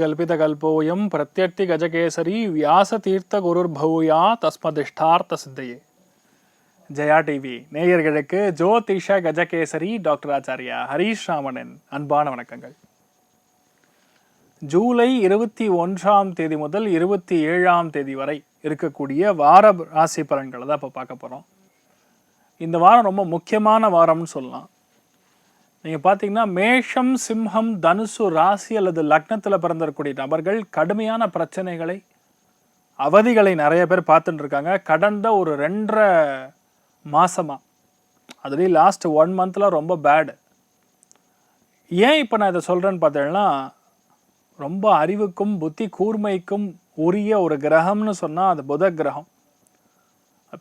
சக்தி பிரத்யர்த்தி கஜகேசரி வியாச தீர்த்த குருர் தஸ்மதிஷ்டார்த்த சித்தையே ஜெயா டிவி நேயர்களுக்கு ஜோதிஷ கஜகேசரி டாக்டர் ஆச்சாரியா ஹரீஷ் ராமனின் அன்பான வணக்கங்கள். ஜூலை இருபத்தி ஒன்றாம் தேதி முதல் இருபத்தி ஏழாம் தேதி வரை இருக்கக்கூடிய வார ராசி பலன்களை தான் இப்போ பார்க்க போகிறோம் இந்த வாரம் ரொம்ப முக்கியமான வாரம்னு சொல்லலாம். நீங்கள் பார்த்தீங்கன்னா மேஷம் சிம்ஹம் தனுசு ராசி அல்லது லக்னத்தில் பிறந்திருக்கக்கூடிய நபர்கள் கடுமையான பிரச்சனைகளை அவதிகளை நிறைய பேர் பார்த்துட்டு இருக்காங்க கடந்த ஒரு ரெண்டரை மாதமாக அதுலேயும் லாஸ்ட் ஒன் மந்தில் ரொம்ப பேடு ஏன் இப்போ நான் இதை சொல்கிறேன்னு பார்த்தீங்கன்னா ரொம்ப அறிவுக்கும் புத்தி கூர்மைக்கும் உரிய ஒரு கிரகம்னு சொன்னால் அது புத கிரகம்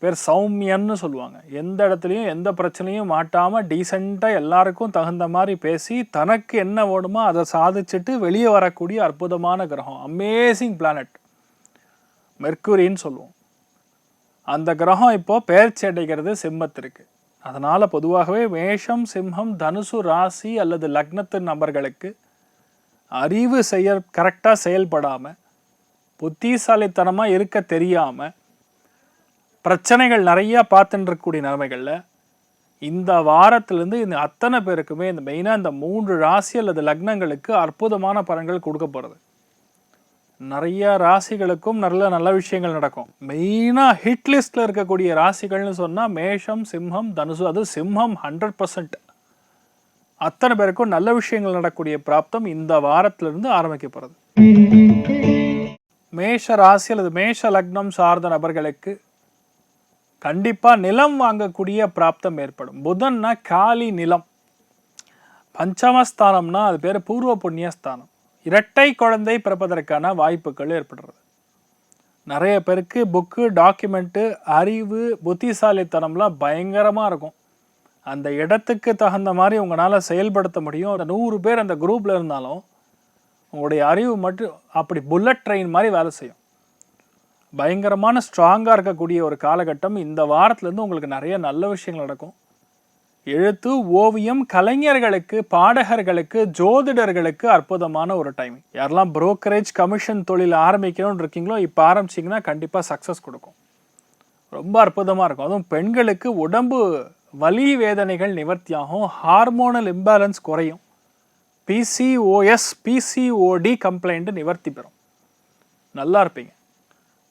பேர் சௌமியன்னு சொல்லுவாங்க. எந்த இடத்துலையும் எந்த பிரச்சனையும் மாட்டாமல் டீசெண்டாக எல்லாருக்கும் தகுந்த மாதிரி பேசி தனக்கு என்ன வேணுமோ அதை சாதிச்சுட்டு வெளியே வரக்கூடிய அற்புதமான கிரகம். அமேசிங் பிளானட் மெர்க்குரின்னு சொல்லுவோம். அந்த கிரகம் இப்போது பெயர்ச்சி அடைகிறது சிம்மத்திற்கு. அதனால் பொதுவாகவே மேஷம் சிம்மம் தனுசு ராசி அல்லது லக்னத்து நபர்களுக்கு அறிவு செய்ய கரெக்டாக செயல்படாமல் புத்திசாலித்தனமாக இருக்க தெரியாமல் பிரச்சனைகள் நிறையா பார்த்துட்டு இருக்கக்கூடிய நிலைமைகளில் இந்த வாரத்திலேருந்து இந்த அத்தனை பேருக்குமே இந்த மெயினாக இந்த மூன்று ராசி அல்லது லக்னங்களுக்கு அற்புதமான பலன்கள் கொடுக்க போகிறது நிறைய ராசிகளுக்கும் நல்ல நல்ல விஷயங்கள் நடக்கும். மெயினாக ஹிட் லிஸ்ட்டில் இருக்கக்கூடிய ராசிகள்னு சொன்னால் மேஷம் சிம்ஹம் தனுசு அது சிம்ஹம் ஹண்ட்ரட் பர்சன்ட் அத்தனை பேருக்கும் நல்ல விஷயங்கள் நடக்கக்கூடிய பிராப்தம் இந்த வாரத்திலிருந்து ஆரம்பிக்கப்படுறது மேஷ ராசி அல்லது மேஷ லக்னம் சார்ந்த நபர்களுக்கு கண்டிப்பாக நிலம் வாங்கக்கூடிய பிராப்தம் ஏற்படும். புதன்னா காலி நிலம். பஞ்சமஸ்தானம்னா அது பேர் பூர்வ புண்ணியஸ்தானம். இரட்டை குழந்தை பிறப்பதற்கான வாய்ப்புகள் ஏற்படுறது. நிறைய பேருக்கு புக்கு டாக்குமெண்ட்டு அறிவு புத்திசாலித்தனம்லாம் பயங்கரமாக இருக்கும். அந்த இடத்துக்கு தகுந்த மாதிரி உங்களால் செயல்படுத்த முடியும். அந்த நூறு பேர் அந்த குரூப்பில் இருந்தாலும் உங்களுடைய அறிவு மட்டும் அப்படி புல்லட் ட்ரெயின் மாதிரி வேலை செய்யும். பயங்கரமான ஸ்ட்ராங்காக இருக்கக்கூடிய ஒரு காலகட்டம். இந்த வாரத்துலேருந்து உங்களுக்கு நிறைய நல்ல விஷயங்கள் நடக்கும். எழுத்து ஓவியம் கலைஞர்களுக்கு பாடகர்களுக்கு ஜோதிடர்களுக்கு அற்புதமான ஒரு டைம் யாரெல்லாம் புரோக்கரேஜ் கமிஷன் தொழில் ஆரம்பிக்கணும்னு இருக்கீங்களோ இப்போ ஆரம்பிச்சிங்கன்னா கண்டிப்பாக சக்ஸஸ் கொடுக்கும். ரொம்ப அற்புதமாக இருக்கும். அதுவும் பெண்களுக்கு உடம்பு வலி வேதனைகள் நிவர்த்தியாகும். ஹார்மோனல் இம்பேலன்ஸ் குறையும். பிசிஓஎஸ் பிசிஓடி கம்ப்ளைண்ட்டு நிவர்த்தி பெறும். நல்லா இருப்பீங்க.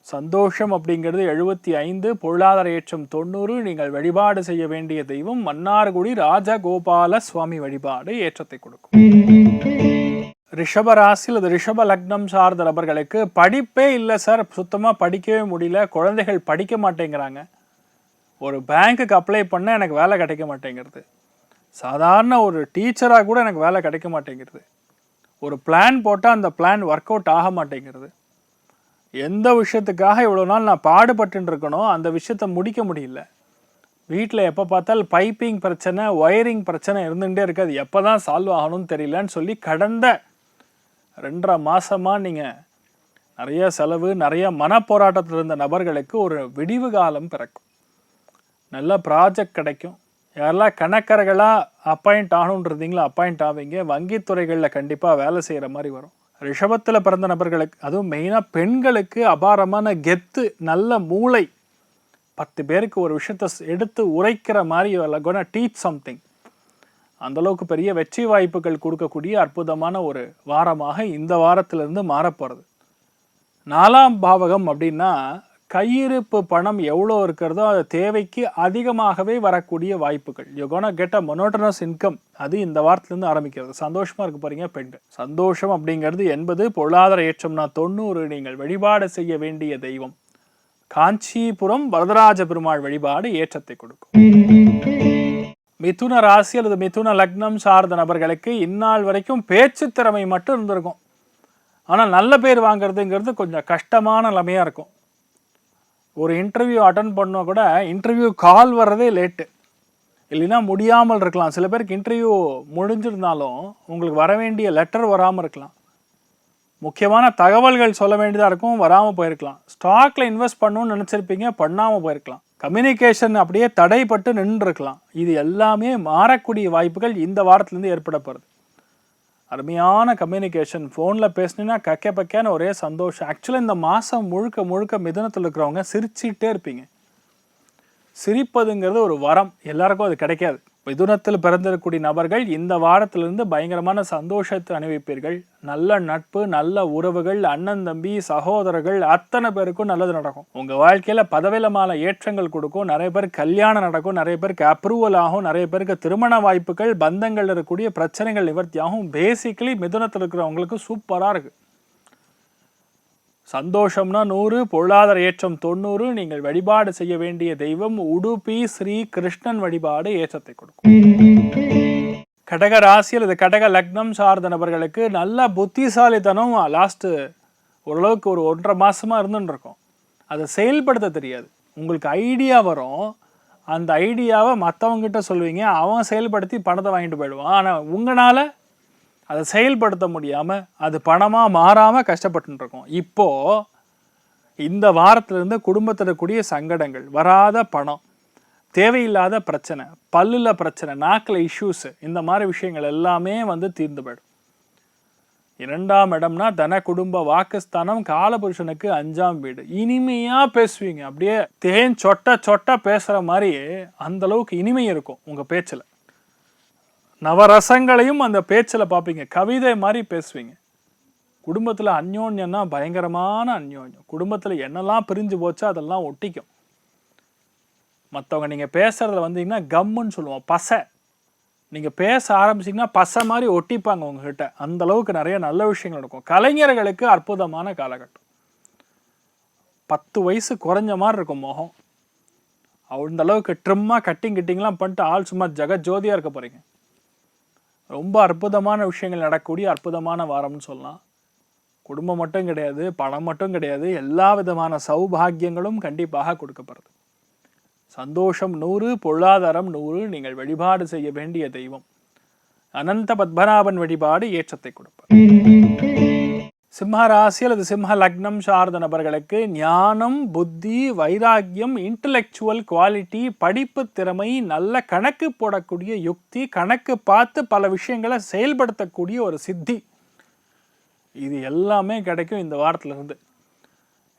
சந்தோஷம் அப்படிங்கிறது எழுபத்தி ஐந்து பொருளாதார ஏற்றம் தொண்ணூறு நீங்கள் வழிபாடு செய்ய வேண்டிய தெய்வம் மன்னார்குடி ராஜகோபால சுவாமி வழிபாடு ஏற்றத்தை கொடுக்கும். ரிஷப அது ரிஷப லக்னம் சார்ந்த நபர்களுக்கு படிப்பே இல்லை சார் சுத்தமாக படிக்கவே முடியல குழந்தைகள் படிக்க மாட்டேங்கிறாங்க. ஒரு பேங்க்குக்கு அப்ளை பண்ண எனக்கு வேலை கிடைக்க மாட்டேங்கிறது. சாதாரண ஒரு டீச்சராக கூட எனக்கு வேலை கிடைக்க மாட்டேங்கிறது. ஒரு பிளான் போட்டால் அந்த பிளான் ஒர்க் அவுட் ஆக மாட்டேங்கிறது. எந்த விஷயத்துக்காக இவ்வளோ நாள் நான் பாடுபட்டு இருக்கணும் அந்த விஷயத்த முடிக்க முடியல. வீட்டில் எப்போ பார்த்தால் பைப்பிங் பிரச்சனை ஒயரிங் பிரச்சனை இருந்துகிட்டே இருக்காது எப்போ தான் சால்வ் ஆகணும்னு தெரியலன்னு சொல்லி கடந்த ரெண்டரை மாதமாக நீங்கள் நிறைய செலவு நிறைய மனப்போராட்டத்தில் இருந்த நபர்களுக்கு ஒரு விடிவு காலம் பிறக்கும். நல்ல ப்ராஜெக்ட் கிடைக்கும். யாரெல்லாம் கணக்கர்களாக அப்பாயிண்ட் ஆகணுன்னு அப்பாயிண்ட் ஆவீங்க. வங்கித்துறைகளில் கண்டிப்பாக வேலை செய்கிற மாதிரி வரும். ரிஷபத்தில் பிறந்த நபர்களுக்கு அதுவும் மெயினாக பெண்களுக்கு அபாரமான கெத்து நல்ல மூளை. பத்து பேருக்கு ஒரு விஷயத்தை எடுத்து உரைக்கிற மாதிரி கோன டீச் சம்திங் அந்தளவுக்கு பெரிய வெற்றி வாய்ப்புகள் கொடுக்கக்கூடிய அற்புதமான ஒரு வாரமாக இந்த வாரத்திலிருந்து மாறப்போகிறது நாலாம் பாவகம் அப்படின்னா கையிருப்பு பணம் எவ்வளோ இருக்கிறதோ அது தேவைக்கு அதிகமாகவே வரக்கூடிய வாய்ப்புகள். யோகோனா கெட் அ மொனோட்டனஸ் இன்கம் அது இந்த வாரத்திலேருந்து ஆரம்பிக்கிறது. சந்தோஷமாக இருக்க போகிறீங்க பெண்கள் சந்தோஷம் அப்படிங்கிறது என்பது பொருளாதார ஏற்றம்னா தொண்ணூறு நீங்கள் வழிபாடு செய்ய வேண்டிய தெய்வம். காஞ்சிபுரம் வரதராஜ பெருமாள் வழிபாடு ஏற்றத்தை கொடுக்கும். மிதுன ராசி அல்லது மிதுன லக்னம் சார்ந்த நபர்களுக்கு இந்நாள் வரைக்கும் பேச்சு திறமை மட்டும் இருந்திருக்கும். ஆனால் நல்ல பேர் வாங்குறதுங்கிறது கொஞ்சம் கஷ்டமான நிலைமையாக இருக்கும். ஒரு இன்டர்வியூ அட்டன் பண்ணால் கூட இன்டர்வியூ கால் வர்றதே லேட்டு இல்லைன்னா முடியாமல் இருக்கலாம். சில பேருக்கு இன்டர்வியூ முடிஞ்சிருந்தாலும் உங்களுக்கு வர வேண்டிய லெட்டர் வராமல் இருக்கலாம். முக்கியமான தகவல்கள் சொல்ல வேண்டியதாக இருக்கும் வராமல் போயிருக்கலாம். ஸ்டாக்கில் இன்வெஸ்ட் பண்ணணும்னு நினச்சிருப்பீங்க பண்ணாமல் போயிருக்கலாம். கம்யூனிகேஷன் அப்படியே தடைப்பட்டு நின்றுருக்கலாம். இது எல்லாமே மாறக்கூடிய வாய்ப்புகள் இந்த வாரத்துலேருந்து ஏற்பட போகிறது அருமையான கம்யூனிகேஷன் ஃபோனில் பேசுனீங்கன்னா கக்க பக்கேன்னு ஒரே சந்தோஷம். ஆக்சுவலாக இந்த மாதம் முழுக்க முழுக்க மிதனத்தில் இருக்கிறவங்க சிரிச்சிட்டே இருப்பீங்க. சிரிப்பதுங்கிறது ஒரு வரம். எல்லாருக்கும் அது கிடைக்காது. மிதுனத்தில் பிறந்திருக்கக்கூடிய நபர்கள் இந்த வாரத்திலிருந்து பயங்கரமான சந்தோஷத்தை அனுபவிப்பீர்கள். நல்ல நட்பு நல்ல உறவுகள் அண்ணன் தம்பி சகோதரர்கள் அத்தனை பேருக்கும் நல்லது நடக்கும். உங்கள் வாழ்க்கையில் பதவிலமான ஏற்றங்கள் கொடுக்கும் நிறைய பேர் கல்யாணம் நடக்கும் நிறைய பேருக்கு அப்ரூவல் ஆகும் நிறைய பேருக்கு திருமண வாய்ப்புகள் பந்தங்கள் இருக்கக்கூடிய பிரச்சனைகள் நிவர்த்தியாகும் பேசிக்கலி மிதுனத்தில் இருக்கிறவங்களுக்கு சூப்பராக இருக்குது சந்தோஷம்னா நூறு பொருளாதார ஏற்றம் தொண்ணூறு நீங்கள் வழிபாடு செய்ய வேண்டிய தெய்வம் உடுப்பி ஸ்ரீ கிருஷ்ணன் வழிபாடு ஏற்றத்தை கொடுக்கும். கடக ராசியில் இது கடக லக்னம் சார்ந்த நபர்களுக்கு நல்ல புத்திசாலித்தனம் லாஸ்ட்டு ஓரளவுக்கு ஒரு ஒன்றரை மாதமாக இருந்துன்னு இருக்கும் அதை செயல்படுத்த தெரியாது. உங்களுக்கு ஐடியா வரும். அந்த ஐடியாவை மற்றவங்ககிட்ட சொல்லுவீங்க. அவன் செயல்படுத்தி பணத்தை வாங்கிட்டு போயிடுவான். ஆனால் உங்களால் அதை செயல்படுத்த முடியாமல் அது பணமாக மாறாமல் கஷ்டப்பட்டு இருக்கோம் இப்போது இந்த வாரத்திலிருந்து குடும்பத்தில் இருக்கக்கூடிய சங்கடங்கள் வராத பணம் தேவையில்லாத பிரச்சனை பல்லில் பிரச்சனை நாக்கில் இஷ்யூஸு இந்த மாதிரி விஷயங்கள் எல்லாமே வந்து தீர்ந்து போயிடும். இரண்டாம் இடம்னா தன குடும்ப வாக்குஸ்தானம் காலபுருஷனுக்கு அஞ்சாம் வீடு. இனிமையாக பேசுவீங்க. அப்படியே தேன் சொட்ட சொட்ட பேசுகிற மாதிரி அந்த அளவுக்கு இனிமை இருக்கும் உங்கள் பேச்சில். நவரசங்களையும் அந்த பேச்சில் பார்ப்பீங்க கவிதை மாதிரி பேசுவீங்க. குடும்பத்தில் அந்யோன்யம்னா பயங்கரமான அந்யோன்யம். குடும்பத்தில் என்னெல்லாம் பிரிஞ்சு போச்சோ அதெல்லாம் ஒட்டிக்கும். மற்றவங்க நீங்கள் பேசுகிறதுல வந்தீங்கன்னா கம்முன்னு சொல்லுவோம். பசை. நீங்கள் பேச ஆரம்பிச்சிங்கன்னா பசை மாதிரி ஒட்டிப்பாங்க உங்ககிட்ட. அந்த அளவுக்கு நிறைய நல்ல விஷயங்கள் நடக்கும் கலைஞர்களுக்கு அற்புதமான காலகட்டம். பத்து வயசு குறைஞ்ச மாதிரி இருக்கும் முகம். அந்த அளவுக்கு ட்ரிம்மாக கட்டிங் கிட்டிங்லாம் பண்ணிட்டு ஆள் சும்மா ஜெகஜோதியாக இருக்க போகிறீங்க ரொம்ப அற்புதமான விஷயங்கள் நடக்கக்கூடிய அற்புதமான வாரம்னு சொல்லலாம். குடும்பம் மட்டும் கிடையாது பணம் மட்டும் கிடையாது எல்லா விதமான சௌபாகியங்களும் கண்டிப்பாக கொடுக்கப்படுது. சந்தோஷம் நூறு பொருளாதாரம் நூறு நீங்கள் வழிபாடு செய்ய வேண்டிய தெய்வம். அனந்த பத்மநாபன் வழிபாடு ஏற்றத்தை கொடுப்பார். சிம்ம ராசி அல்லது சிம்ம லக்னம் சார்ந்த நபர்களுக்கு ஞானம் புத்தி வைராக்கியம் இன்டலெக்சுவல் குவாலிட்டி படிப்பு திறமை நல்ல கணக்கு போடக்கூடிய யுக்தி கணக்கு பார்த்து பல விஷயங்களை செயல்படுத்தக்கூடிய ஒரு சித்தி. இது எல்லாமே கிடைக்கும் இந்த வாரத்திலிருந்து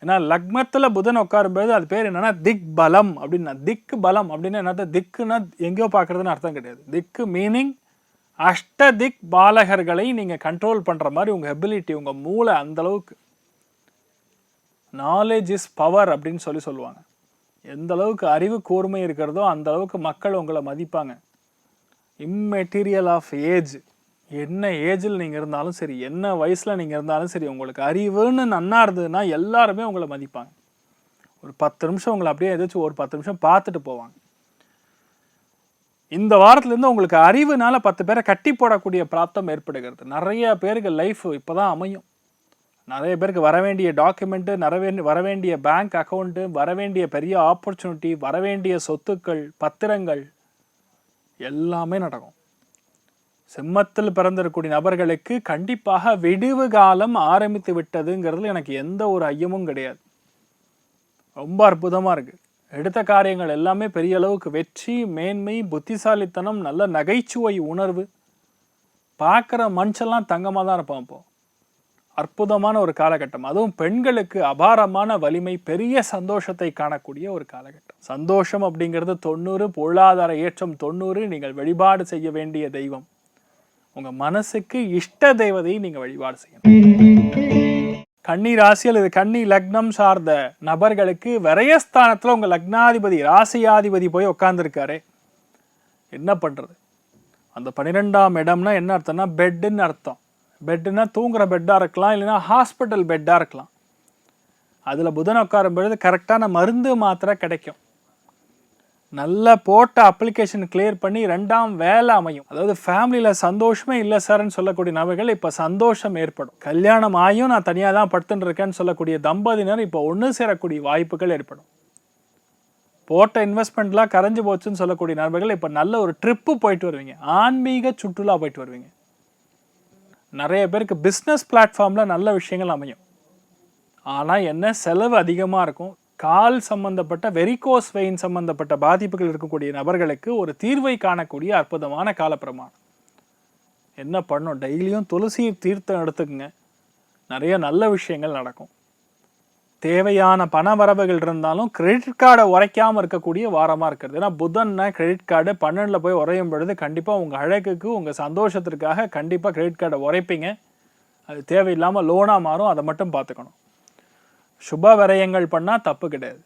ஏன்னா லக்னத்தில் புதன் உட்காரும்போது அது பேர் என்னென்னா திக் பலம் அப்படின்னா திக்கு பலம் அப்படின்னு என்னது திக்குன்னா எங்கேயோ பார்க்கறதுன்னு அர்த்தம் கிடையாது. திக்கு மீனிங் அஷ்டதிக் பாலகர்களை நீங்கள் கண்ட்ரோல் பண்ணுற மாதிரி உங்கள் எபிலிட்டி உங்கள் மூளை அந்தளவுக்கு நாலேஜ் இஸ் பவர் அப்படின்னு சொல்லி சொல்லுவாங்க. எந்த அளவுக்கு அறிவு கூர்மை இருக்கிறதோ அந்த அளவுக்கு மக்கள் உங்களை மதிப்பாங்க. இம்மெட்டீரியல் ஆஃப் ஏஜ் என்ன ஏஜில் நீங்கள் இருந்தாலும் சரி என்ன வயசில் நீங்கள் இருந்தாலும் சரி உங்களுக்கு அறிவுன்னு நன்னா இருந்ததுன்னா எல்லாருமே உங்களை மதிப்பாங்க. ஒரு பத்து நிமிஷம் உங்களை அப்படியே எதாச்சும் ஒரு பத்து நிமிஷம் பார்த்துட்டு போவாங்க. இந்த வாரத்துலேருந்து உங்களுக்கு அறிவுனால பத்து பேரை கட்டி போடக்கூடிய பிராப்தம் ஏற்படுகிறது. நிறைய பேருக்கு லைஃப் இப்போ தான் அமையும். நிறைய பேருக்கு வர வேண்டிய டாக்குமெண்ட்டு நிறைய வர வேண்டிய பேங்க் அக்கௌண்ட்டு வர வேண்டிய பெரிய ஆப்பர்ச்சுனிட்டி வர வேண்டிய சொத்துக்கள் பத்திரங்கள் எல்லாமே நடக்கும். சிம்மத்தில் பிறந்திருக்கக்கூடிய நபர்களுக்கு கண்டிப்பாக விடிவு காலம் ஆரம்பித்து விட்டதுங்கிறதுல எனக்கு எந்த ஒரு ஐயமும் கிடையாது. ரொம்ப அற்புதமாக இருக்குது எடுத்த காரியங்கள் எல்லாமே பெரிய அளவுக்கு வெற்றி மேன்மை புத்திசாலித்தனம் நல்ல நகைச்சுவை உணர்வு. பார்க்குற மனுஷெல்லாம் தங்கமாக தான் இருப்பான் இப்போ. அற்புதமான ஒரு காலகட்டம். அதுவும் பெண்களுக்கு அபாரமான வலிமை பெரிய சந்தோஷத்தை காணக்கூடிய ஒரு காலகட்டம். சந்தோஷம் அப்படிங்கிறது தொண்ணூறு பொருளாதார ஏற்றம் தொண்ணூறு நீங்கள் வழிபாடு செய்ய வேண்டிய தெய்வம். உங்கள் மனசுக்கு இஷ்ட தெய்வதையும் நீங்கள் வழிபாடு செய்யணும். கன்னி ராசி அல்லது கன்னி லக்னம் சார்ந்த நபர்களுக்கு விரயஸ்தானத்தில் உங்கள் லக்னாதிபதி ராசியாதிபதி போய் உட்காந்துருக்காரு என்ன பண்ணுறது அந்த பன்னிரெண்டாம் இடம்னா என்ன அர்த்தம்னா பெட்டுன்னு அர்த்தம். பெட்டுன்னா தூங்குற பெட்டாக இருக்கலாம் இல்லைன்னா ஹாஸ்பிட்டல் பெட்டாக இருக்கலாம். அதில் புதன் உட்காரும் பொழுது கரெக்டான மருந்து மாத்திரை கிடைக்கும். நல்ல போட்ட அப்ளிகேஷன் கிளியர் பண்ணி ரெண்டாம் வேலை அமையும். அதாவது ஃபேமிலியில் சந்தோஷமே இல்லை சார்ன்னு சொல்லக்கூடிய நபர்கள் இப்போ சந்தோஷம் ஏற்படும். கல்யாணம் ஆகியும் நான் தனியாக தான் படுத்துன்னு இருக்கேன்னு சொல்லக்கூடிய தம்பதியினர் இப்போ ஒன்று சேரக்கூடிய வாய்ப்புகள் ஏற்படும். போட்ட இன்வெஸ்ட்மெண்ட்லாம் கரைஞ்சு போச்சுன்னு சொல்லக்கூடிய நபர்கள் இப்போ நல்ல ஒரு ட்ரிப்பு போயிட்டு வருவீங்க. ஆன்மீக சுற்றுலா போயிட்டு வருவீங்க. நிறைய பேருக்கு பிஸ்னஸ் பிளாட்ஃபார்மில் நல்ல விஷயங்கள் அமையும். ஆனால் என்ன செலவு அதிகமாக இருக்கும்? கால் சம்பந்தப்பட்ட வெரிகோஸ் வெயின் சம்பந்தப்பட்ட பாதிப்புகள் இருக்கக்கூடிய நபர்களுக்கு ஒரு தீர்வை காணக்கூடிய அற்புதமான காலப்பிரமாணம். என்ன பண்ணும்? டெய்லியும் துளசி தீர்த்தம் எடுத்துக்கங்க. நிறைய நல்ல விஷயங்கள் நடக்கும். தேவையான பண வரவுகள் இருந்தாலும் கிரெடிட் கார்டை உரைக்காமல் இருக்கக்கூடிய வாரமாக இருக்கிறது. ஏன்னா புதன்னா கிரெடிட் கார்டு பன்னெண்டில் போய் உரையும் பொழுது கண்டிப்பாக உங்கள் அழகுக்கு உங்கள் சந்தோஷத்திற்காக கண்டிப்பாக கிரெடிட் கார்டை உரைப்பீங்க. அது தேவையில்லாமல் லோனாக மாறும். அதை மட்டும் பார்த்துக்கணும். சுப விரயங்கள் பண்ணால் தப்பு கிடையாது.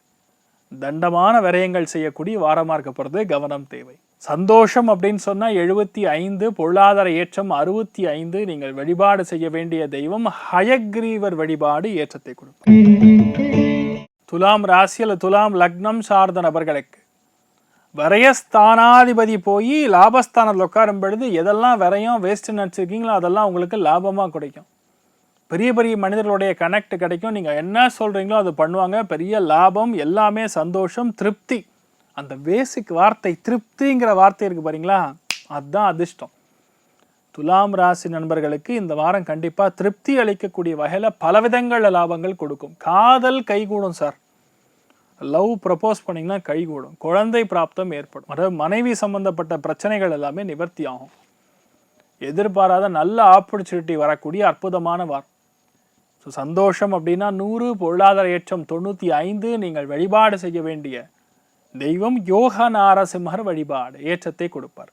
தண்டமான விரயங்கள் செய்யக்கூடிய வாரமாக இருக்கப்படுறது கவனம் தேவை. சந்தோஷம் அப்படின்னு சொன்னால் எழுபத்தி ஐந்து பொருளாதார ஏற்றம் அறுபத்தி ஐந்து நீங்கள் வழிபாடு செய்ய வேண்டிய தெய்வம் ஹயக்ரீவர் வழிபாடு ஏற்றத்தை கொடுக்கும். துலாம் ராசி அல்லது துலாம் லக்னம் சார்ந்த நபர்களுக்கு விரயஸ்தானாதிபதி போய் லாபஸ்தானத்தில் உட்காரும் பொழுது எதெல்லாம் விரயம் வேஸ்ட் நினச்சிருக்கீங்களோ அதெல்லாம் உங்களுக்கு லாபமாக கிடைக்கும் பெரிய பெரிய மனிதர்களுடைய கனெக்ட் கிடைக்கும். நீங்கள் என்ன சொல்கிறீங்களோ அது பண்ணுவாங்க. பெரிய லாபம் எல்லாமே சந்தோஷம் திருப்தி. அந்த பேசிக் வார்த்தை திருப்திங்கிற வார்த்தை இருக்குது பாருங்களா? அதுதான் அதிர்ஷ்டம். துலாம் ராசி நண்பர்களுக்கு இந்த வாரம் கண்டிப்பாக திருப்தி அளிக்கக்கூடிய வகையில் பல விதங்களில் லாபங்கள் கொடுக்கும். காதல் கைகூடும் சார் லவ் ப்ரப்போஸ் பண்ணிங்கன்னா கைகூடும். குழந்தை பிராப்தம் ஏற்படும். அதாவது மனைவி சம்பந்தப்பட்ட பிரச்சனைகள் எல்லாமே நிவர்த்தி ஆகும். எதிர்பாராத நல்ல ஆப்பர்ச்சுனிட்டி வரக்கூடிய அற்புதமான வாரம். ஸோ சந்தோஷம் அப்படின்னா நூறு பொருளாதார ஏற்றம் தொண்ணூற்றி ஐந்து நீங்கள் வழிபாடு செய்ய வேண்டிய தெய்வம் யோக நாரசிம்மர் வழிபாடு ஏற்றத்தை கொடுப்பார்.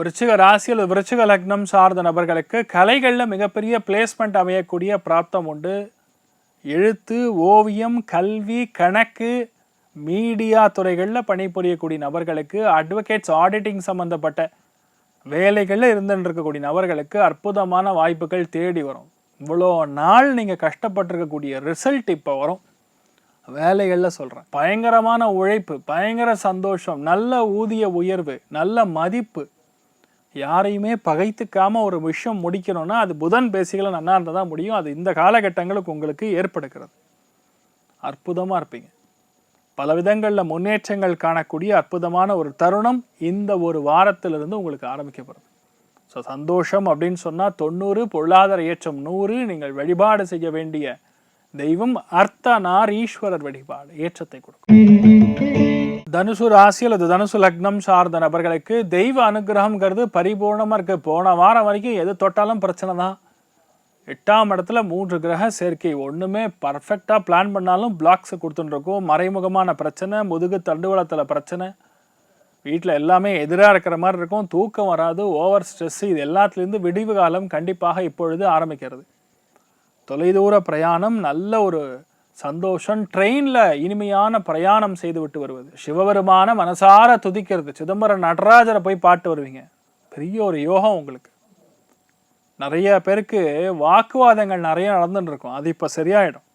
விருச்சிக ராசி அல்லது விருச்சிக லக்னம் சார்ந்த நபர்களுக்கு கலைகளில் மிகப்பெரிய பிளேஸ்மெண்ட் அமையக்கூடிய பிராப்தம் உண்டு. எழுத்து ஓவியம் கல்வி கணக்கு மீடியா துறைகளில் பணிபுரியக்கூடிய நபர்களுக்கு அட்வொகேட்ஸ் ஆடிட்டிங் சம்மந்தப்பட்ட வேலைகளில் இருந்துட்டு இருக்கக்கூடிய நபர்களுக்கு அற்புதமான வாய்ப்புகள் தேடி வரும். இவ்வளோ நாள் நீங்கள் கஷ்டப்பட்டிருக்கக்கூடிய ரிசல்ட் இப்போ வரும். வேலைகளில் சொல்கிறேன் பயங்கரமான உழைப்பு பயங்கர சந்தோஷம் நல்ல ஊதிய உயர்வு நல்ல மதிப்பு. யாரையுமே பகைத்துக்காமல் ஒரு விஷயம் முடிக்கணும்னா அது புதன் பேசிகளை நல்லா இருந்தால் தான் முடியும். அது இந்த காலகட்டங்களுக்கு உங்களுக்கு ஏற்படுகிறது. அற்புதமாக இருப்பீங்க. பல விதங்களில் முன்னேற்றங்கள் காணக்கூடிய அற்புதமான ஒரு தருணம் இந்த ஒரு வாரத்திலிருந்து உங்களுக்கு ஆரம்பிக்கப்படுது ஸோ சந்தோஷம் அப்படின்னு சொன்னால் தொண்ணூறு பொருளாதார ஏற்றம் நூறு நீங்கள் வழிபாடு செய்ய வேண்டிய தெய்வம் அர்த்தநார் ஈஸ்வரர் வழிபாடு ஏற்றத்தை கொடுக்கும். தனுசு ராசி அல்லது தனுசு லக்னம் சார்ந்த நபர்களுக்கு தெய்வ அனுகிரகம்ங்கிறது பரிபூர்ணமாக இருக்கு. போன வாரம் வரைக்கும் எது தொட்டாலும் பிரச்சனை தான். எட்டாம் இடத்துல மூன்று கிரக சேர்க்கை ஒன்றுமே பர்ஃபெக்டாக பிளான் பண்ணாலும் பிளாக்ஸ் கொடுத்துட்டுருக்கோம் மறைமுகமான பிரச்சனை முதுகு தண்டுவளத்தில் பிரச்சனை. வீட்டில் எல்லாமே எதிராக இருக்கிற மாதிரி இருக்கும். தூக்கம் வராது ஓவர் ஸ்ட்ரெஸ் இது எல்லாத்துலேருந்து விடிவு காலம் கண்டிப்பாக இப்பொழுது ஆரம்பிக்கிறது. தொலைதூர பிரயாணம் நல்ல ஒரு சந்தோஷம் ட்ரெயினில் இனிமையான பிரயாணம் செய்து விட்டு வருவது. சிவபெருமான மனசார துதிக்கிறது. சிதம்பரம் நடராஜரை போய் பாட்டு வருவீங்க. பெரிய ஒரு யோகம் உங்களுக்கு. நிறைய பேருக்கு வாக்குவாதங்கள் நிறைய நடந்துட்டு இருக்கும். அது இப்போ சரியாயிடும்.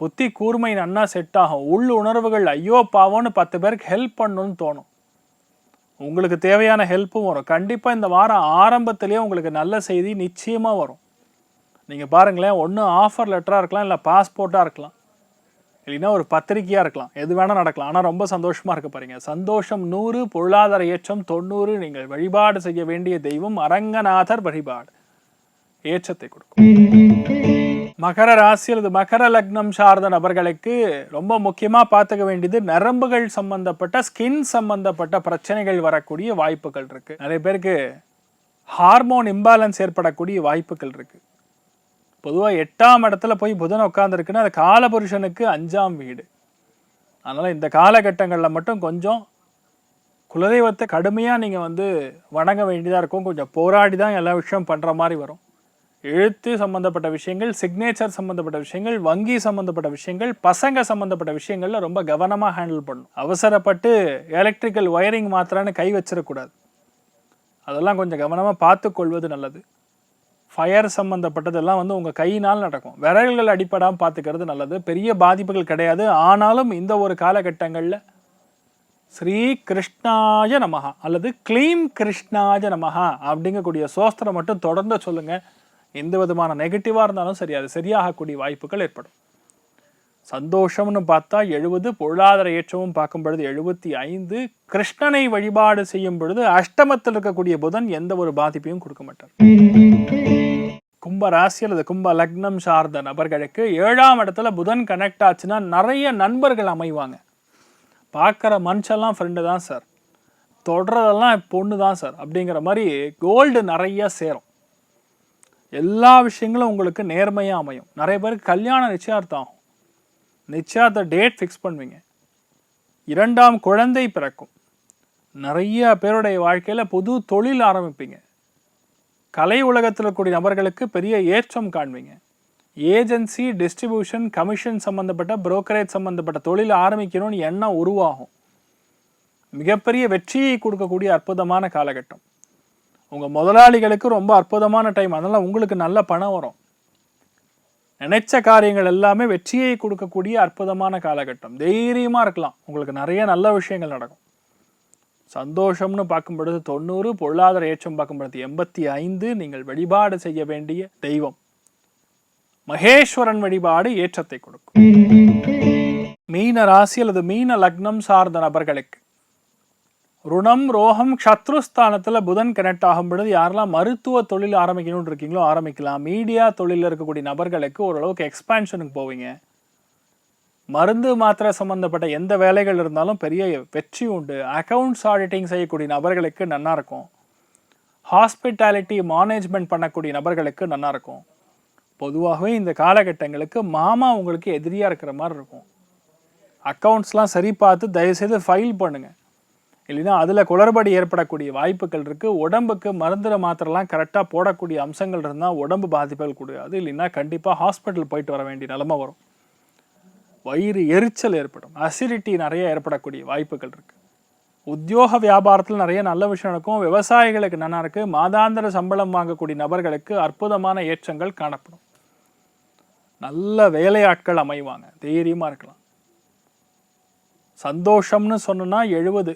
புத்தி கூர்மை நன்னா செட் ஆகும் உள் உணர்வுகள் ஐயோ பாவோன்னு பத்து பேருக்கு ஹெல்ப் பண்ணணும்னு தோணும். உங்களுக்கு தேவையான ஹெல்ப்பும் வரும். கண்டிப்பாக இந்த வாரம் ஆரம்பத்திலேயே உங்களுக்கு நல்ல செய்தி நிச்சயமாக வரும். நீங்கள் பாருங்களேன் ஒன்று ஆஃபர் லெட்டராக இருக்கலாம் இல்லை பாஸ்போர்ட்டாக இருக்கலாம். இல்லைன்னா ஒரு பத்திரிக்கையாக இருக்கலாம். எது வேணால் நடக்கலாம். ஆனால் ரொம்ப சந்தோஷமாக இருக்க பாருங்க சந்தோஷம் நூறு பொருளாதார ஏற்றம் தொண்ணூறு. நீங்கள் வழிபாடு செய்ய வேண்டிய தெய்வம் அரங்கநாதர் வழிபாடு. ஏற்றத்தை கொடுக்கும். மகர ராசி அல்லது மகர லக்னம் சார்ந்த நபர்களுக்கு ரொம்ப முக்கியமாக பார்த்துக்க வேண்டியது நரம்புகள் சம்பந்தப்பட்ட ஸ்கின் சம்பந்தப்பட்ட பிரச்சனைகள் வரக்கூடிய வாய்ப்புகள் இருக்கு. நிறைய பேருக்கு ஹார்மோன் இம்பேலன்ஸ் ஏற்படக்கூடிய வாய்ப்புகள் இருக்கு. பொதுவாக எட்டாம் இடத்துல போய் புதன் உட்காந்துருக்குன்னா அது காலபுருஷனுக்கு அஞ்சாம் வீடு. அதனால் இந்த காலகட்டங்களில் மட்டும் கொஞ்சம் குலதெய்வத்தை கடுமையாக நீங்கள் வந்து வணங்க வேண்டியதாக இருக்கும். கொஞ்சம் போராடி தான் எல்லா விஷயம் பண்ணுற மாதிரி வரும். எழுத்து சம்மந்தப்பட்ட விஷயங்கள் சிக்னேச்சர் சம்மந்தப்பட்ட விஷயங்கள் வங்கி சம்மந்தப்பட்ட விஷயங்கள் பசங்க சம்மந்தப்பட்ட விஷயங்கள்ல ரொம்ப கவனமாக ஹேண்டில் பண்ணணும். அவசரப்பட்டு எலக்ட்ரிக்கல் ஒயரிங் மாத்திரான்னு கை வச்சிடக்கூடாது. அதெல்லாம் கொஞ்சம் கவனமாக பார்த்து கொள்வது நல்லது. ஃபயர் சம்மந்தப்பட்டதெல்லாம் வந்து உங்கள் கையினால் நடக்கும். விரல்கள் அடிப்படாமல் பார்த்துக்கிறது நல்லது. பெரிய பாதிப்புகள் கிடையாது. ஆனாலும் இந்த ஒரு காலகட்டங்களில் ஸ்ரீ கிருஷ்ணாய நமஹா அல்லது க்ளீம் கிருஷ்ணாய நமஹா அப்படிங்கக்கூடிய சோஸ்திரம் மட்டும் தொடர்ந்து சொல்லுங்கள் எந்த விதமான நெகட்டிவாக இருந்தாலும் சரி அது சரியாகக்கூடிய வாய்ப்புகள் ஏற்படும். சந்தோஷம்னு பார்த்தா எழுபது பொருளாதார ஏற்றமும் பார்க்கும் பொழுது எழுபத்தி ஐந்து கிருஷ்ணனை வழிபாடு செய்யும் பொழுது அஷ்டமத்தில் இருக்கக்கூடிய புதன் எந்த ஒரு பாதிப்பையும் கொடுக்க மாட்டார். கும்ப ராசி அல்லது கும்ப லக்னம் சார்ந்த நபர்களுக்கு ஏழாம் இடத்துல புதன் கனெக்ட் ஆச்சுன்னா நிறைய நண்பர்கள் அமைவாங்க. பார்க்குற மனுஷெல்லாம் ஃப்ரெண்டு தான் சார். தொடரதெல்லாம் பொண்ணு தான் சார். அப்படிங்கிற மாதிரி கோல்டு நிறைய சேரும். எல்லா விஷயங்களும் உங்களுக்கு நேர்மையாக அமையும். நிறைய பேருக்கு கல்யாணம் நிச்சயார்த்தம் ஆகும் நிச்சயார்த்த டேட் ஃபிக்ஸ் பண்ணுவீங்க. இரண்டாம் குழந்தை பிறக்கும். நிறைய பேருடைய வாழ்க்கையில் புது தொழில் ஆரம்பிப்பீங்க. கலை உலகத்தில் இருக்கக்கூடிய நபர்களுக்கு பெரிய ஏற்றம் காண்பீங்க. ஏஜென்சி டிஸ்ட்ரிபியூஷன் கமிஷன் சம்மந்தப்பட்ட புரோக்கரேஜ் சம்மந்தப்பட்ட தொழில் ஆரம்பிக்கணும்னு எண்ணம் உருவாகும். மிகப்பெரிய வெற்றியை கொடுக்கக்கூடிய அற்புதமான காலகட்டம். உங்கள் முதலாளிகளுக்கு ரொம்ப அற்புதமான டைம் அதனால் உங்களுக்கு நல்ல பணம் வரும். நினைச்ச காரியங்கள் எல்லாமே வெற்றியை கொடுக்கக்கூடிய அற்புதமான காலகட்டம். தைரியமாக இருக்கலாம். உங்களுக்கு நிறைய நல்ல விஷயங்கள் நடக்கும். சந்தோஷம்னு பார்க்கும்பொழுது தொண்ணூறு பொருளாதார ஏற்றம் பார்க்கும்பொழுது எண்பத்தி ஐந்து நீங்கள் வழிபாடு செய்ய வேண்டிய தெய்வம். மகேஸ்வரன் வழிபாடு ஏற்றத்தை கொடுக்கும். மீன ராசி அல்லது மீன லக்னம் சார்ந்த நபர்களுக்கு ருணம் ரோகம் சத்ருஸ்தானத்தில் புதன் கனெக்ட் ஆகும் பொழுது யாரெல்லாம் மருத்துவ தொழில் ஆரம்பிக்கணும்னு இருக்கீங்களோ ஆரம்பிக்கலாம். மீடியா தொழிலில் இருக்கக்கூடிய நபர்களுக்கு ஓரளவுக்கு எக்ஸ்பான்ஷனுக்கு போவீங்க. மருந்து மாத்திரை சம்மந்தப்பட்ட எந்த வேலைகள் இருந்தாலும் பெரிய வெற்றி உண்டு. அக்கவுண்ட்ஸ் ஆடிட்டிங் செய்யக்கூடிய நபர்களுக்கு நல்லா இருக்கும். ஹாஸ்பிட்டாலிட்டி மேனேஜ்மெண்ட் பண்ணக்கூடிய நபர்களுக்கு நல்லா இருக்கும். பொதுவாகவே இந்த காலகட்டங்களுக்கு மாமா உங்களுக்கு எதிரியாக இருக்கிற மாதிரி இருக்கும். அக்கௌண்ட்ஸ்லாம் சரி பார்த்து தயவுசெய்து ஃபைல் பண்ணுங்கள் இல்லைன்னா அதில் குளறுபடி ஏற்படக்கூடிய வாய்ப்புகள் இருக்குது உடம்புக்கு மருந்துல மாத்திரலாம் கரெக்டாக போடக்கூடிய அம்சங்கள் இருந்தால் உடம்பு பாதிப்புகள் கூடாது. இல்லைன்னா கண்டிப்பாக ஹாஸ்பிட்டல் போயிட்டு வர வேண்டிய நிலமை வரும். வயிறு எரிச்சல் ஏற்படும். அசிடிட்டி நிறைய ஏற்படக்கூடிய வாய்ப்புகள் இருக்குது உத்தியோக வியாபாரத்தில் நிறைய நல்ல விஷயம் நடக்கும். விவசாயிகளுக்கு நல்லா இருக்குது மாதாந்திர சம்பளம் வாங்கக்கூடிய நபர்களுக்கு அற்புதமான ஏற்றங்கள் காணப்படும். நல்ல வேலையாட்கள் அமைவாங்க. தைரியமாக இருக்கலாம். சந்தோஷம்னு சொன்னோன்னா எழுபது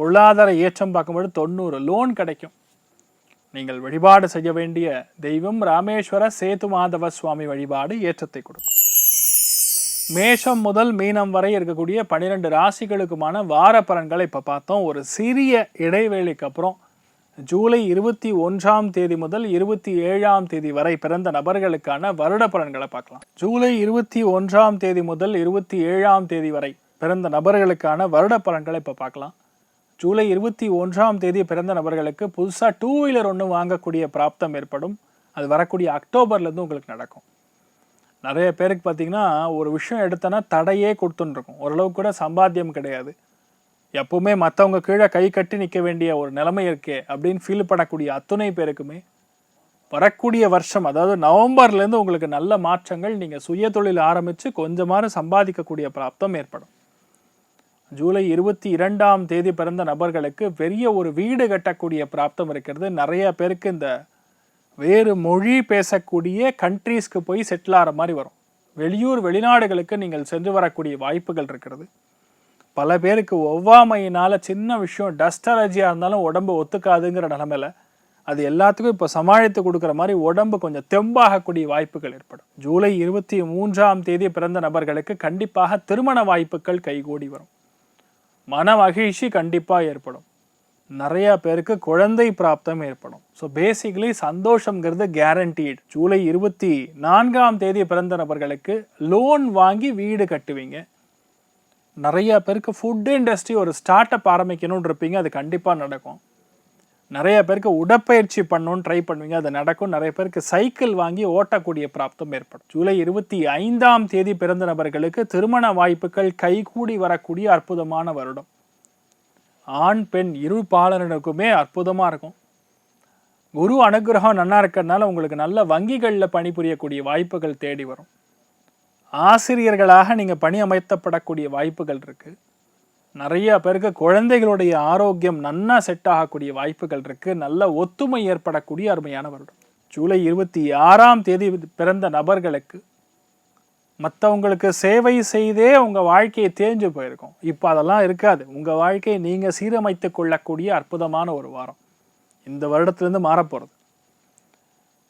பொருளாதார ஏற்றம் பார்க்கும்போது தொண்ணூறு லோன் கிடைக்கும். நீங்கள் வழிபாடு செய்ய வேண்டிய தெய்வம் ராமேஸ்வர சேது மாதவ சுவாமி வழிபாடு ஏற்றத்தை கொடுக்கும். மேஷம் முதல் மீனம் வரை இருக்கக்கூடிய பனிரெண்டு ராசிகளுக்குமான வார பலன்களை இப்போ பார்த்தோம். ஒரு சிறிய இடைவேளைக்கு அப்புறம் ஜூலை இருபத்தி ஒன்றாம் தேதி முதல் இருபத்தி ஏழாம் தேதி வரை பிறந்த நபர்களுக்கான வருட பலன்களை பார்க்கலாம். ஜூலை இருபத்தி ஒன்றாம் தேதி முதல் இருபத்தி ஏழாம் தேதி வரை பிறந்த நபர்களுக்கான வருட பலன்களை இப்போ பார்க்கலாம். ஜூலை இருபத்தி ஒன்றாம் தேதி பிறந்த நபர்களுக்கு புதுசாக டூ வீலர் ஒன்று வாங்கக்கூடிய பிராப்தம் ஏற்படும். அது வரக்கூடிய அக்டோபர்லேருந்து உங்களுக்கு நடக்கும். நிறைய பேருக்கு பார்த்தீங்கன்னா ஒரு விஷயம் எடுத்தோன்னா தடையே கொடுத்துன்ருக்கும் ஓரளவுக்கு கூட சம்பாத்தியம் கிடையாது. எப்பவுமே மற்றவங்க கீழே கை கட்டி நிற்க வேண்டிய ஒரு நிலைமை இருக்கே அப்படின்னு ஃபீல் பண்ணக்கூடிய அத்துணை பேருக்குமே வரக்கூடிய வருஷம் அதாவது நவம்பர்லேருந்து உங்களுக்கு நல்ல மாற்றங்கள் நீங்கள் சுய தொழில் ஆரம்பித்து கொஞ்சமாக சம்பாதிக்கக்கூடிய பிராப்தம் ஏற்படும். ஜூலை இருபத்தி இரண்டாம் தேதி பிறந்த நபர்களுக்கு பெரிய ஒரு வீடு கட்டக்கூடிய பிராப்தம் இருக்கிறது. நிறைய பேருக்கு இந்த வேறு மொழி பேசக்கூடிய கண்ட்ரீஸ்க்கு போய் செட்டில் ஆகிற மாதிரி வரும். வெளியூர் வெளிநாடுகளுக்கு நீங்கள் சென்று வரக்கூடிய வாய்ப்புகள் இருக்கிறது. பல பேருக்கு ஒவ்வாமையினால் சின்ன விஷயம் டஸ்ட் அலர்ஜியாக இருந்தாலும் உடம்பு ஒத்துக்காதுங்கிற நிலமையில அது எல்லாத்துக்கும் இப்போ சமாளித்து கொடுக்குற மாதிரி உடம்பு கொஞ்சம் தெம்பாகக்கூடிய வாய்ப்புகள் ஏற்படும். ஜூலை இருபத்தி மூன்றாம் தேதி பிறந்த நபர்களுக்கு கண்டிப்பாக திருமண வாய்ப்புகள் கைகூடி வரும். மன மகிழ்ச்சி கண்டிப்பாக ஏற்படும். நிறைய பேருக்கு குழந்தை பிராப்தம் ஏற்படும். ஸோ பேசிக்கலி சந்தோஷங்கிறது கேரண்டீட் ஜூலை இருபத்தி நான்காம் தேதி பிறந்த நபர்களுக்கு லோன் வாங்கி வீடு கட்டுவீங்க. நிறைய பேருக்கு ஃபுட் இண்டஸ்ட்ரி ஒரு ஸ்டார்ட் அப் ஆரம்பிக்கணும்னு இருப்பீங்க. அது கண்டிப்பாக நடக்கும். நிறைய பேருக்கு உடற்பயிற்சி பண்ணணும்னு ட்ரை பண்ணுவீங்க. அது நடக்கும். நிறைய பேருக்கு சைக்கிள் வாங்கி ஓட்டக்கூடிய பிராப்தம் ஏற்படும். ஜூலை இருபத்தி ஐந்தாம் தேதி பிறந்த நபர்களுக்கு திருமண வாய்ப்புகள் கைகூடி வரக்கூடிய அற்புதமான வருடம். ஆண் பெண் இரு பாலனருக்குமே அற்புதமாக இருக்கும். குரு அனுகிரகம் நல்லா இருக்கிறதுனால உங்களுக்கு நல்ல வங்கிகளில் பணிபுரியக்கூடிய வாய்ப்புகள் தேடி வரும். ஆசிரியர்களாக நீங்கள் பணி அமைத்தப்படக்கூடிய வாய்ப்புகள் இருக்குது நிறைய பேருக்கு குழந்தைகளுடைய ஆரோக்கியம் நன்னா செட் ஆகக்கூடிய வாய்ப்புகள் இருக்குது நல்ல ஒத்துமை ஏற்படக்கூடிய அருமையான வருடம் ஜூலை இருபத்தி ஆறாம் தேதி பிறந்த நபர்களுக்கு மற்றவங்களுக்கு சேவை செய்தே உங்கள் வாழ்க்கையை தேஞ்சு போயிருக்கும். இப்போ அதெல்லாம் இருக்காது. உங்கள் வாழ்க்கையை நீங்கள் சீரமைத்து கொள்ளக்கூடிய அற்புதமான ஒரு வாரம். இந்த வருடத்துலேருந்து மாறப்போகிறது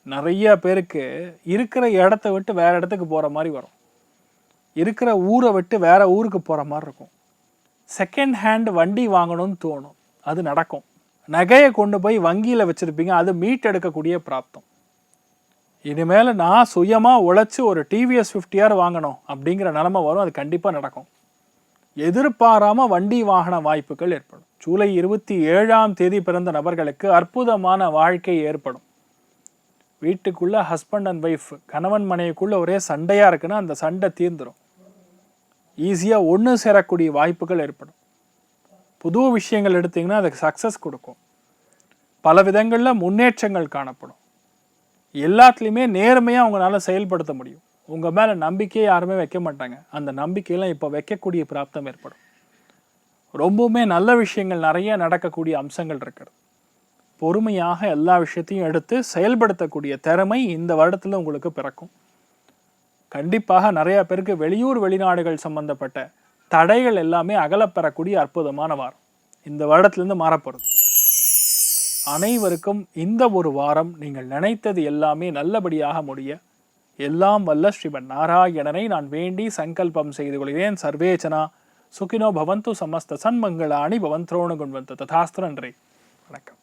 நிறைய பேருக்கு இருக்கிற இடத்த விட்டு வேறு இடத்துக்கு போகிற மாதிரி வரும். இருக்கிற ஊரை விட்டு வேறு ஊருக்கு போகிற மாதிரி இருக்கும். செகண்ட் ஹேண்ட் வண்டி வாங்கணும்னு தோணும். அது நடக்கும். நகையை கொண்டு போய் வங்கியில் வச்சுருப்பீங்க அது மீட் எடுக்கக்கூடிய பிராப்தம். இனிமேல் நான் சுயமாக உழைச்சி ஒரு டிவிஎஸ் ஃபிஃப்டிஆர் வாங்கணும் அப்படிங்கிற நிலமை வரும் அது கண்டிப்பாக நடக்கும். எதிர்பாராமல் வண்டி வாகன வாய்ப்புகள் ஏற்படும். ஜூலை இருபத்தி ஏழாம் தேதி பிறந்த நபர்களுக்கு அற்புதமான வாழ்க்கை ஏற்படும். வீட்டுக்குள்ளே ஹஸ்பண்ட் அண்ட் ஒய்ஃப் கணவன் மனைவிக்குள்ளே ஒரே சண்டையாக இருக்குன்னா அந்த சண்டை தீர்ந்துடும் ஈஸியாக ஒன்று சேரக்கூடிய வாய்ப்புகள் ஏற்படும். புது விஷயங்கள் எடுத்திங்கன்னா அதுக்கு சக்ஸஸ் கொடுக்கும். பல விதங்களில் முன்னேற்றங்கள் காணப்படும். எல்லாத்துலேயுமே நேர்மையாக அவங்களால செயல்படுத்த முடியும். உங்கள் மேலே நம்பிக்கையை யாருமே வைக்க மாட்டாங்க. அந்த நம்பிக்கையெல்லாம் இப்போ வைக்கக்கூடிய பிராப்தம் ஏற்படும். ரொம்பவுமே நல்ல விஷயங்கள் நிறைய நடக்கக்கூடிய அம்சங்கள் இருக்கிறது. பொறுமையாக எல்லா விஷயத்தையும் எடுத்து செயல்படுத்தக்கூடிய திறமை இந்த வருடத்தில் உங்களுக்கு பிறக்கும். கண்டிப்பாக நிறைய பேருக்கு வெளியூர் வெளிநாடுகள் சம்பந்தப்பட்ட தடைகள் எல்லாமே அகலப்பெறக்கூடிய அற்புதமான வாரம். இந்த வருடத்திலிருந்து மாறப்போகிறது அனைவருக்கும் இந்த ஒரு வாரம் நீங்கள் நினைத்தது எல்லாமே நல்லபடியாக முடிய எல்லாம் வல்ல ஸ்ரீமன் நாராயணனை நான் வேண்டி சங்கல்பம் செய்து கொள்கிறேன். சர்வேச்சனா சுகினோ பவந்து சமஸ்த சன்மங்களாணி பவந்த்ரோணு குண்வந்த ததாஸ்திரன்றி வணக்கம்.